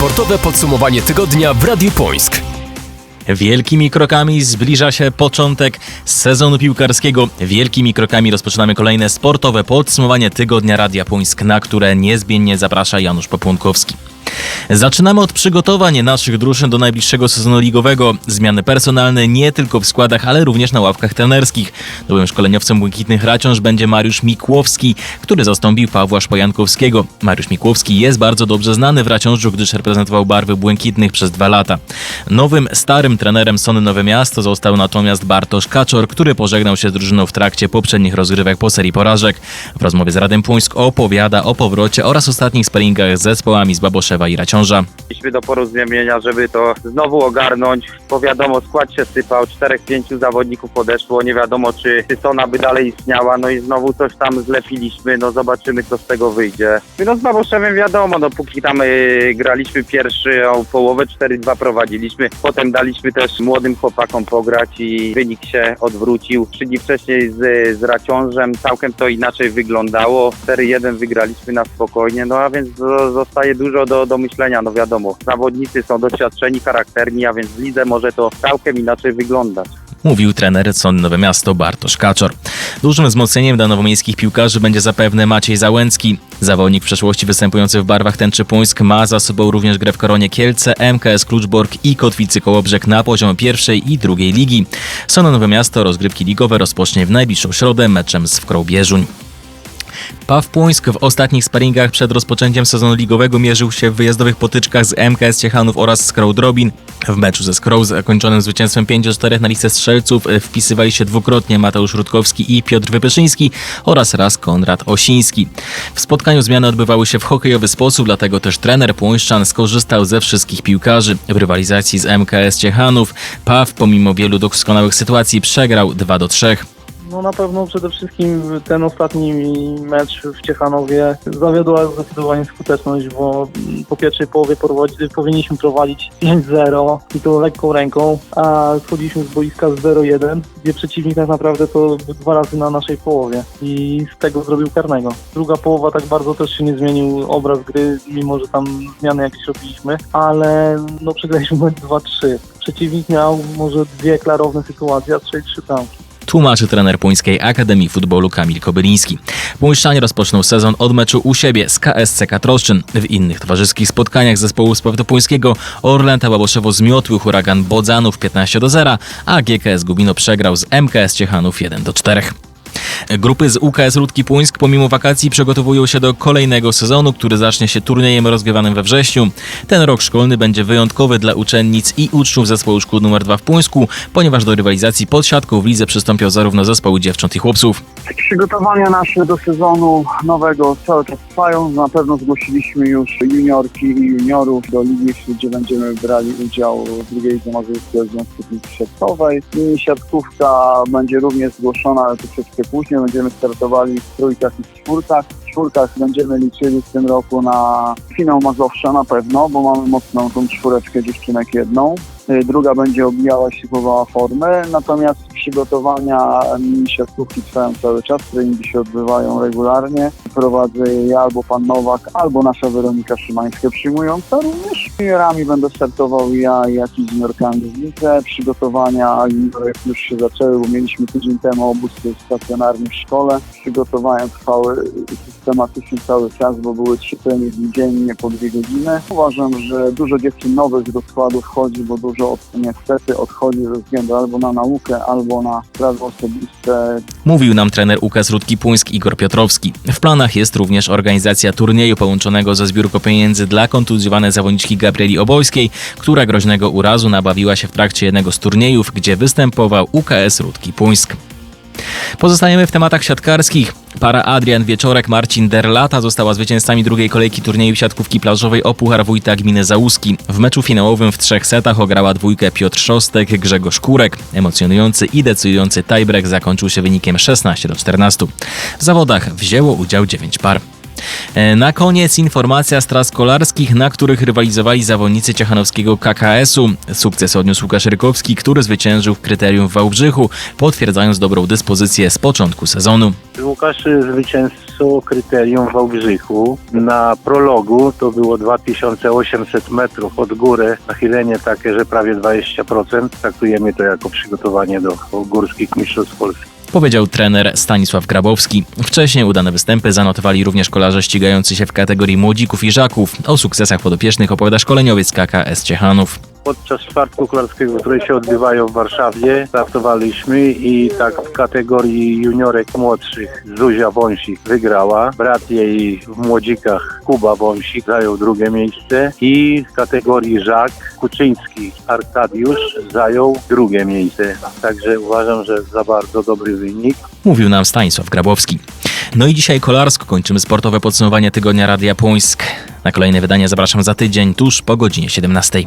Sportowe podsumowanie tygodnia w Radiu Pońsk. Wielkimi krokami zbliża się początek sezonu piłkarskiego. Wielkimi krokami rozpoczynamy kolejne sportowe podsumowanie tygodnia Radia Puńsk, na które niezmiennie zaprasza Janusz Popłonkowski. Zaczynamy od przygotowań naszych drużyn do najbliższego sezonu ligowego. Zmiany personalne nie tylko w składach, ale również na ławkach trenerskich. Nowym szkoleniowcem Błękitnych Raciąż będzie Mariusz Mikłowski, który zastąpił Pawła Szpojankowskiego. Mariusz Mikłowski jest bardzo dobrze znany w Raciążu, gdyż reprezentował barwy Błękitnych przez dwa lata. Nowym, starym trenerem Sony Nowe Miasto został natomiast Bartosz Kaczor, który pożegnał się z drużyną w trakcie poprzednich rozgrywek po serii porażek. W rozmowie z Radem Puńsk opowiada o powrocie oraz ostatnich sparingach z zespołami z Baboszewa i Raciąża. Szliśmy do porozumienia, żeby to znowu ogarnąć, bo wiadomo, skład się sypał, czterech, pięciu zawodników podeszło, nie wiadomo czy Sysona by dalej istniała, no i znowu coś tam zlepiliśmy, no zobaczymy co z tego wyjdzie. No z Baboszewem wiadomo, no póki tam y, graliśmy pierwszy o połowę, 4-2 prowadziliśmy, potem daliśmy też młodym chłopakom pograć i wynik się odwrócił. Trzy dni wcześniej z, z Raciążem całkiem to inaczej wyglądało, 4-1 wygraliśmy na spokojnie, no a więc zo- zostaje dużo do, do myślenia, no wiadomo, zawodnicy są doświadczeni, charakterni, a więc w lidze może to całkiem inaczej wyglądać. Mówił trener Sony Nowe Miasto Bartosz Kaczor. Dużym wzmocnieniem dla nowomiejskich piłkarzy będzie zapewne Maciej Załęcki. Zawodnik w przeszłości występujący w barwach Tęczy Puńsk ma za sobą również grę w Koronie Kielce, MKS Kluczbork i Kotwicy Kołobrzeg na poziomie pierwszej i drugiej ligi. Sony Nowe Miasto rozgrywki ligowe rozpocznie w najbliższą środę meczem z Wkrą Bieżuń. Paw Puńsk w ostatnich sparingach przed rozpoczęciem sezonu ligowego mierzył się w wyjazdowych potyczkach z MKS Ciechanów oraz Skrą Drobin. W meczu ze Skrą zakończonym zwycięstwem 5-4 na listę strzelców e, wpisywali się dwukrotnie Mateusz Rutkowski i Piotr Wypyszyński oraz raz Konrad Osiński. W spotkaniu zmiany odbywały się w hokejowy sposób, dlatego też trener Puńszczan skorzystał ze wszystkich piłkarzy. W rywalizacji z MKS Ciechanów Paw pomimo wielu doskonałych sytuacji przegrał 2-3. No na pewno przede wszystkim ten ostatni mecz w Ciechanowie zawiodła zdecydowanie skuteczność, bo po pierwszej połowie powinniśmy prowadzić 5-0 i to lekką ręką, a schodziliśmy z boiska z 0-1, gdzie przeciwnik tak naprawdę to dwa razy na naszej połowie i z tego zrobił karnego. Druga połowa tak bardzo też się nie zmienił obraz gry, mimo że tam zmiany jakieś robiliśmy, ale no przegraliśmy mecz 2-3. Przeciwnik miał może dwie klarowne sytuacje, a strzelił trzy bramki. Tłumaczy trener Puńskiej Akademii Futbolu Kamil Kobyliński. Puńszczanie rozpoczną sezon od meczu u siebie z KSC Katroszczyn. W innych towarzyskich spotkaniach zespołu Puńskiego Orlęta Baboszewo zmiotły huragan Bodzanów 15 do 0, a GKS Gubino przegrał z MKS Ciechanów 1 do 4. Grupy z UKS Rudki Puńsk pomimo wakacji przygotowują się do kolejnego sezonu, który zacznie się turniejem rozgrywanym we wrześniu. Ten rok szkolny będzie wyjątkowy dla uczennic i uczniów zespołu szkół nr 2 w Puńsku, ponieważ do rywalizacji pod siatką w lidze przystąpią zarówno zespoły dziewcząt i chłopców. Przygotowania nasze do sezonu nowego cały czas trwają. Na pewno zgłosiliśmy już juniorki i juniorów do ligi, gdzie będziemy brali udział w drugiej lidze Mazurskiej Związku Siatkowej. Siatkówka będzie również zgłoszona, ale to troszeczkę później. Będziemy startowali w trójkach i w czwórkach. W czwórkach będziemy liczyli w tym roku na finał Mazowsza na pewno, bo mamy mocną tą czwóreczkę dziewczynek jedną. Y, Druga będzie obijała się, próbowała formę, natomiast przygotowania siatkówki trwają cały czas, treningi się odbywają regularnie. Prowadzę je albo pan Nowak, albo nasza Weronika Szymańska przyjmująca również. Juniorami będę startował ja i jakiś z juniorkami lidze. Przygotowania już się zaczęły, bo mieliśmy tydzień temu obóz stacjonarny w szkole. Przygotowania trwały systematycznie cały czas, bo były trzy treningi dziennie po dwie godziny. Uważam, że dużo dziewczyn nowych do składu wchodzi, bo dużo od, niestety odchodzi ze względu albo na naukę, albo na sprawy osobiste. Mówił nam trener UKS Rudki Puńsk Igor Piotrowski. W planach jest również organizacja turnieju połączonego ze zbiórką pieniędzy dla kontuzjowanej zawodniczki Gabrieli Obojskiej, która groźnego urazu nabawiła się w trakcie jednego z turniejów, gdzie występował UKS Rudki Puńsk. Pozostajemy w tematach siatkarskich. Para Adrian Wieczorek, Marcin Derlata została zwycięzcami drugiej kolejki turnieju siatkówki plażowej o Puchar Wójta Gminy Załuski. W meczu finałowym w trzech setach ograła dwójkę Piotr Szostek, Grzegorz Kurek. Emocjonujący i decydujący tiebreak zakończył się wynikiem 16 do 14. W zawodach wzięło udział 9 par. E, Na koniec informacja z tras kolarskich, na których rywalizowali zawodnicy ciechanowskiego KKS-u. Sukces odniósł Łukasz Rykowski, który zwyciężył w kryterium w Wałbrzychu, potwierdzając dobrą dyspozycję z początku sezonu. Łukasz zwycięzcą kryterium w Wałbrzychu. Na prologu to było 2800 metrów od góry, nachylenie takie, że prawie 20%. Traktujemy to jako przygotowanie do górskich mistrzostw Polski. Powiedział trener Stanisław Grabowski. Wcześniej udane występy zanotowali również kolarze ścigający się w kategorii młodzików i żaków. O sukcesach podopiecznych opowiada szkoleniowiec KKS Ciechanów. Podczas czwartku kolarskiego, które się odbywają w Warszawie, startowaliśmy i tak w kategorii juniorek młodszych Zuzia Wąsik wygrała. Brat jej w młodzikach Kuba Wąsik zajął drugie miejsce i w kategorii Żak Kuczyński Arkadiusz zajął drugie miejsce. Także uważam, że za bardzo dobry wynik. Mówił nam Stanisław Grabowski. No i dzisiaj kolarsko kończymy sportowe podsumowanie tygodnia Radia Puńsk. Na kolejne wydanie zapraszam za tydzień, tuż po godzinie 17.